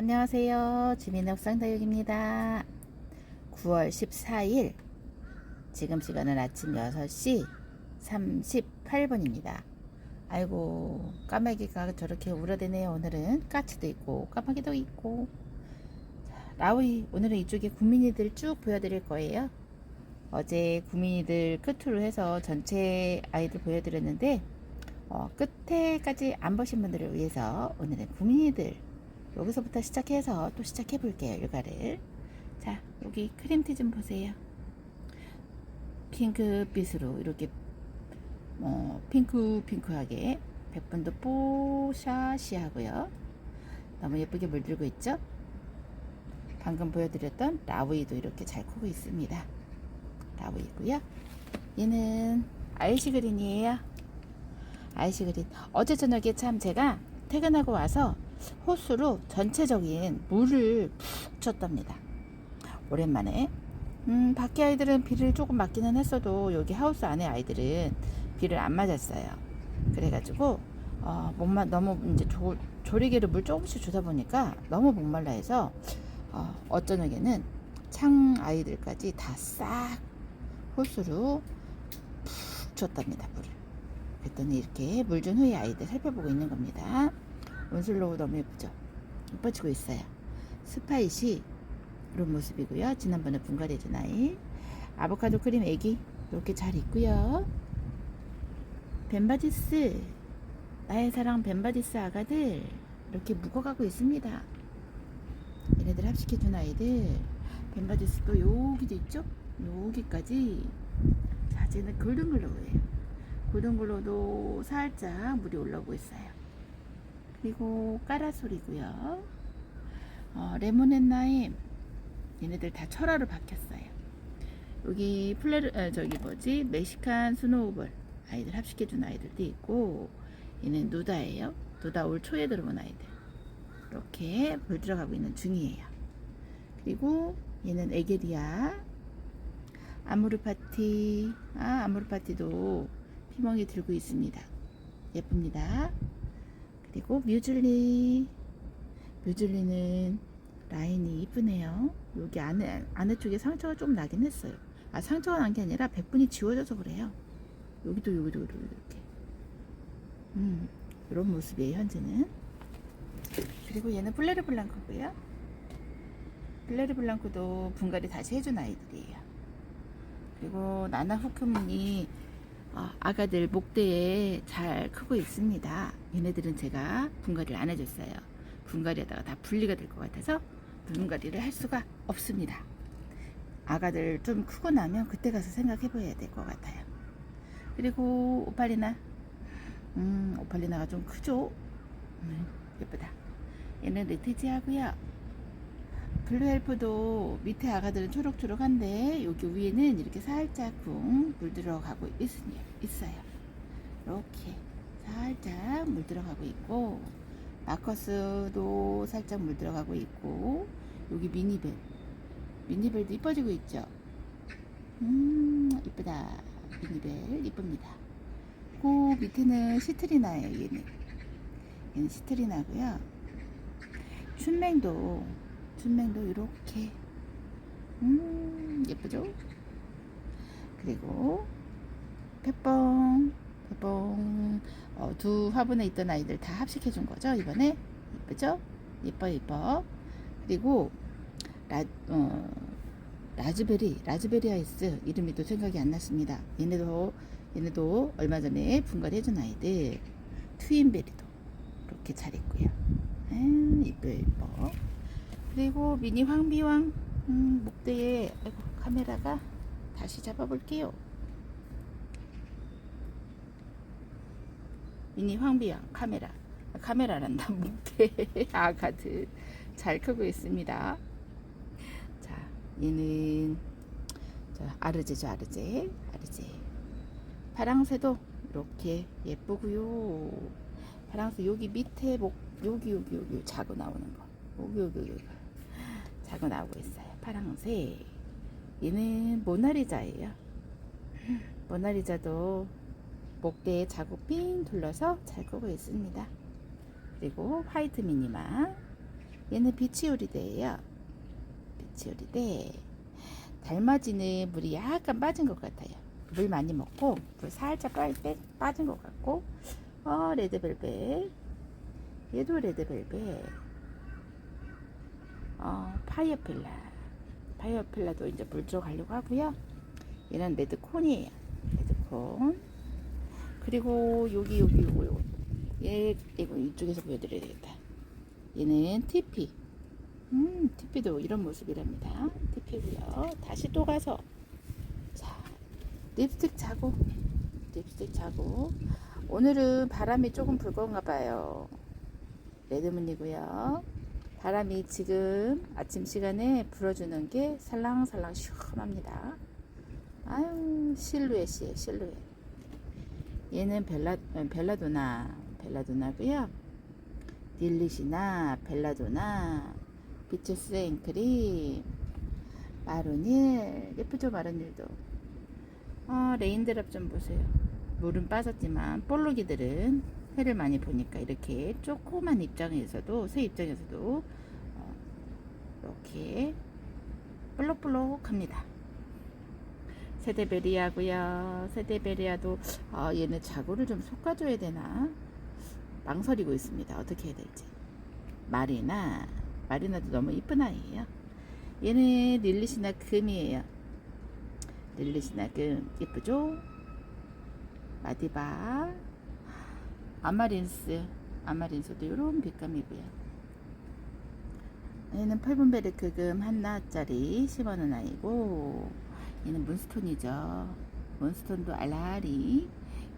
안녕하세요. 주민의 옥상다육입니다. 9월 14일 지금 시간은 아침 6시 38분입니다. 아이고 까마귀가 저렇게 울어대네요. 오늘은 까치도 있고 까마귀도 있고 자, 라우이 오늘은 이쪽에 구민이들 쭉 보여드릴 거예요. 어제 구민이들 끝으로 해서 전체 아이들 보여드렸는데 어, 끝에까지 안 보신 분들을 위해서 오늘은 구민이들 여기서부터 시작해서 또 시작해 볼게요 일과를. 자 여기 크림티 좀 보세요. 핑크빛으로 이렇게 어, 핑크 핑크하게 백분도 뽀샤시 하고요. 너무 예쁘게 물들고 있죠? 방금 보여드렸던 라우이도 이렇게 잘 크고 있습니다. 라우이고요. 얘는 아이시 그린이에요. 아이시 그린. 어제 저녁에 참 제가 퇴근하고 와서 호수로 전체적인 물을 푹 줬답니다. 오랜만에. 음, 밖에 아이들은 비를 조금 맞기는 했어도 여기 하우스 안에 아이들은 비를 안 맞았어요. 그래가지고 어, 목마 너무 이제 조, 조리개를 물 조금씩 주다 보니까 너무 목말라 해서 어, 어쩌녁에는 창 아이들까지 다 싹 호수로 푹 줬답니다. 물을. 그랬더니 이렇게 물 준 후에 아이들 살펴보고 있는 겁니다. 원슬로우 너무 예쁘죠? 예뻐지고 있어요. 스파이시 이런 모습이고요. 지난번에 분갈이해준 아이. 아보카도 크림 애기 이렇게 잘 있고요. 벤바디스 나의 사랑 벤바디스 아가들 이렇게 묵어가고 있습니다. 얘네들 합식해준 아이들 벤바디스도 여기도 있죠? 여기까지 자 쟤는 골든글로우예요. 골든글로우도 살짝 물이 올라오고 있어요. 그리고 까라솔이고요. 어, 레몬앤나임 얘네들 다 철화로 바뀌었어요. 여기 플레르 아, 저기 뭐지 멕시칸 스노우볼 아이들 합식해준 아이들도 있고 얘는 누다예요. 누다 올 초에 들어온 아이들 이렇게 물 들어가고 있는 중이에요. 그리고 얘는 에게리아 아모르파티 아 아모르파티도 피멍이 들고 있습니다. 예쁩니다. 그리고 뮤즐리. 뮤즐리는 라인이 이쁘네요. 여기 안에 안에 쪽에 상처가 좀 나긴 했어요. 아 상처가 난 게 아니라 백분이 지워져서 그래요. 여기도 여기도 이렇게. 음 이런 모습이에요 현재는. 그리고 얘는 플레르 블랑크고요. 플레르 블랑크도 분갈이 다시 해준 아이들이에요. 그리고 나나 후크문이 어, 아가들 목대에 잘 크고 있습니다. 얘네들은 제가 분갈이를 안 해줬어요. 분갈이하다가 다 분리가 될 것 같아서 분갈이를 할 수가 없습니다. 아가들 좀 크고 나면 그때 가서 생각해 봐야 될 것 같아요. 그리고 오팔리나, 음, 오팔리나가 좀 크죠? 음, 예쁘다. 얘는 레티지하고요. 블루헬프도 밑에 아가들은 초록초록한데 여기 위에는 이렇게 살짝 붕물 들어가고 있, 있어요. 이렇게 살짝 물 들어가고 있고 마커스도 살짝 물 들어가고 있고 여기 미니벨 미니벨도 이뻐지고 있죠. 음 이쁘다 미니벨 이쁩니다. 그 밑에는 시트리나예요 얘는 얘는 시트리나고요. 춘맹도 춘맹도 이렇게. 음 예쁘죠? 그리고 페뽕 페뽕 어, 두 화분에 있던 아이들 다 합식해 준 거죠 이번에? 예쁘죠? 예뻐 예뻐. 그리고 라, 어, 라즈베리 라즈베리 아이스 이름이 또 생각이 안 났습니다. 얘네도 얘네도 얼마 전에 분갈이 해준 아이들. 트윈베리도 이렇게 잘 있고요. 음, 이뻐 이뻐 그리고 미니 황비왕 음, 목대에 아이고, 카메라가 다시 잡아볼게요. 미니 황비왕 카메라. 아, 카메라란다 목대. 아가들. 잘 크고 있습니다. 자 얘는 저 아르제죠 아르제. 아르제. 파랑새도 이렇게 예쁘고요. 파랑새 여기 밑에 목 여기 여기 여기 자고 나오는 거. 여기 여기 여기 자고 나오고 있어요. 파랑색. 얘는 모나리자예요. 모나리자도 목대에 자국 삥 둘러서 잘 끄고 있습니다. 그리고 화이트 미니마. 얘는 비치오리데예요. 비치오리데. 달맞이는 물이 약간 빠진 것 같아요. 물 많이 먹고 물 살짝 빠, 빼, 빠진 것 같고 어 레드벨벳 얘도 레드벨벳 어 파이어필라 파이어필라도 이제 물 들어가려고 하고요. 얘는 레드콘이에요. 레드콘 그리고 여기 여기 요거 요거 얘 이거 이쪽에서 보여드려야 되겠다. 얘는 TP 음 TP도 이런 모습이랍니다. TP고요. 다시 또 가서 자 립스틱 자고 립스틱 자고 오늘은 바람이 조금 불 건가 봐요. 레드문이고요. 바람이 지금 아침 시간에 불어주는 게 살랑살랑 시원합니다. 아유 실루엣이에요 실루엣. 얘는 벨라 어, 벨라도나 벨라도나고요. 딜리시나 벨라도나 비추스 앵크림 마로닐 예쁘죠 마로닐도. 아 레인드랍 좀 보세요. 물은 빠졌지만 볼록이들은 해를 많이 보니까 이렇게 조그만 입장에서도 새 입장에서도 어, 이렇게 볼록볼록합니다. 세데베리아고요. 세데베리아도 아, 얘는 자구를 좀 솎아줘야 되나 망설이고 있습니다. 어떻게 해야 될지. 마리나 마리나도 너무 이쁜 아이예요. 얘는 릴리시나 금이에요. 릴리시나 금 예쁘죠? 마디바 아마린스 아마린스도 이런 빛감이고요. 얘는 펄분베르 크 금 하나짜리 10원은 아니고 얘는 문스톤이죠. 문스톤도 알라리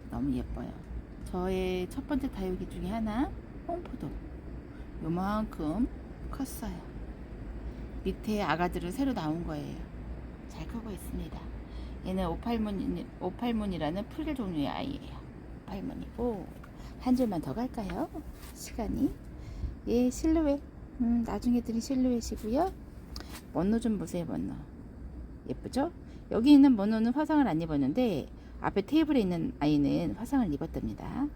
너무 예뻐요. 저의 첫 번째 다육이 중에 하나 홍포도 요만큼 컸어요. 밑에 아가들은 새로 나온 거예요. 잘 크고 있습니다. 얘는 오팔문 오팔문이라는 풀 종류의 아이예요. 오팔문이고 한 줄만 더 갈까요? 시간이 얘 실루엣 음, 나중에 드린 실루엣이고요. 먼노 좀 보세요, 먼노. 예쁘죠? 여기 있는 먼노는 화상을 안 입었는데 앞에 테이블에 있는 아이는 화상을 입었답니다.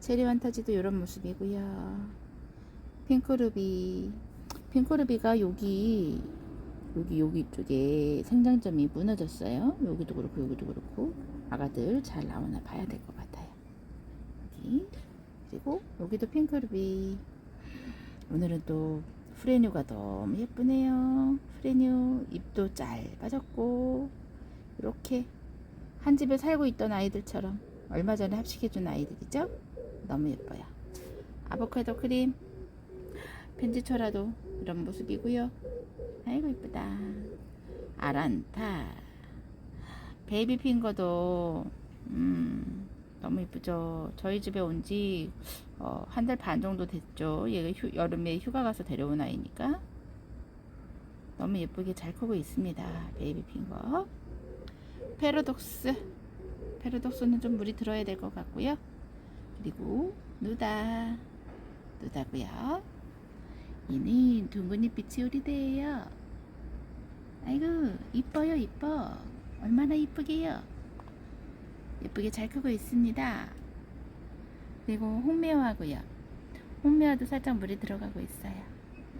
체리 환타지도 이런 모습이고요. 핑크루비 핑크루비가 여기 여기 여기 쪽에 생장점이 무너졌어요. 여기도 그렇고 여기도 그렇고 아가들 잘 나오나 봐야 될 것 같아요. 그리고 여기도 핑크 루비 오늘은 또 프레뉴가 너무 예쁘네요. 프레뉴 잎도 짧아졌고 이렇게 한 집에 살고 있던 아이들처럼 얼마 전에 합식해준 아이들이죠. 너무 예뻐요. 아보카도 크림 펜지초라도 이런 모습이고요. 아이고 이쁘다. 아란타 베이비 핑거도 음 너무 이쁘죠. 저희 집에 온지 어, 한달 반 정도 됐죠. 얘가 휴, 여름에 휴가 가서 데려온 아이니까 너무 예쁘게 잘 크고 있습니다. 베이비 핑거 페로독스 페로독스는 좀 물이 들어야 될 것 같고요. 그리고 누다 누다고요. 얘는 둥근잎 빛이 오리대예요. 아이고 이뻐요 이뻐. 얼마나 이쁘게요. 예쁘게 잘 크고 있습니다. 그리고 홍매화하고요. 홍매화도 살짝 물이 들어가고 있어요.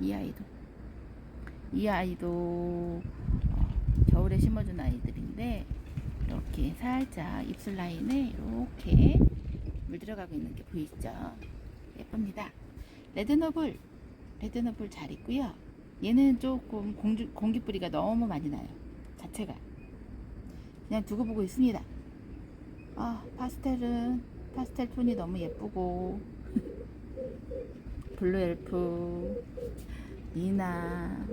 이 아이도. 이 아이도 어, 겨울에 심어준 아이들인데 이렇게 살짝 입술 라인에 이렇게 물 들어가고 있는 게 보이죠? 예쁩니다. 레드너블, 레드너블 잘 있고요. 얘는 조금 공주, 공기 뿌리가 너무 많이 나요. 자체가. 그냥 두고 보고 있습니다. 아, 파스텔은 파스텔 톤이 너무 예쁘고. 블루 엘프 니나.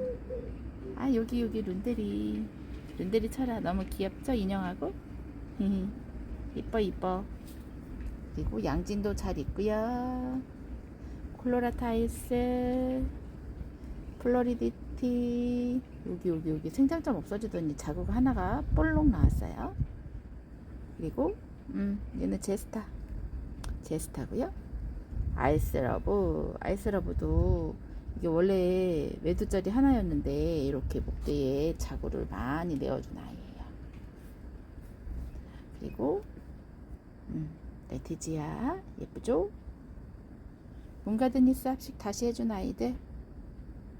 아 여기 여기 룬데리. 룬데리 쳐라. 너무 귀엽죠? 인형하고? 이뻐 이뻐. 그리고 양진도 잘 있고요. 콜로라타이스 플로리디티. 여기 여기 여기. 생장점 없어지더니 자국 하나가 볼록 나왔어요. 그리고 음 얘는 제스타. 제스타고요. 아이스러브. 아이스러브도 이게 원래 외두짜리 하나였는데 이렇게 목대에 자구를 많이 내어준 아이예요. 그리고 음, 레티지아 예쁘죠? 문가드니스 합식 다시 해준 아이들.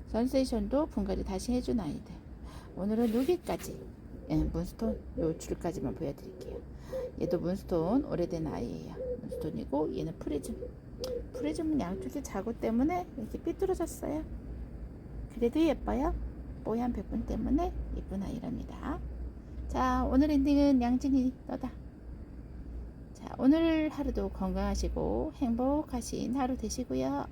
선세이션도 분갈이 다시 해준 아이들. 오늘은 여기까지. 예, 문스톤 요 줄까지만 보여드릴게요. 얘도 문스톤 오래된 아이예요. 문스톤이고 얘는 프리즘. 프리즘은 양쪽이 자고 때문에 이렇게 삐뚤어졌어요. 그래도 예뻐요. 뽀얀 백분 때문에 예쁜 아이랍니다. 자, 오늘 엔딩은 양진이 너다. 자, 오늘 하루도 건강하시고 행복하신 하루 되시고요.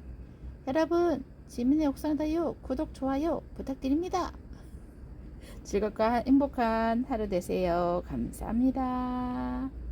여러분, 지민의 옥상다요 구독, 좋아요 부탁드립니다. 즐겁고 행복한 하루 되세요. 감사합니다.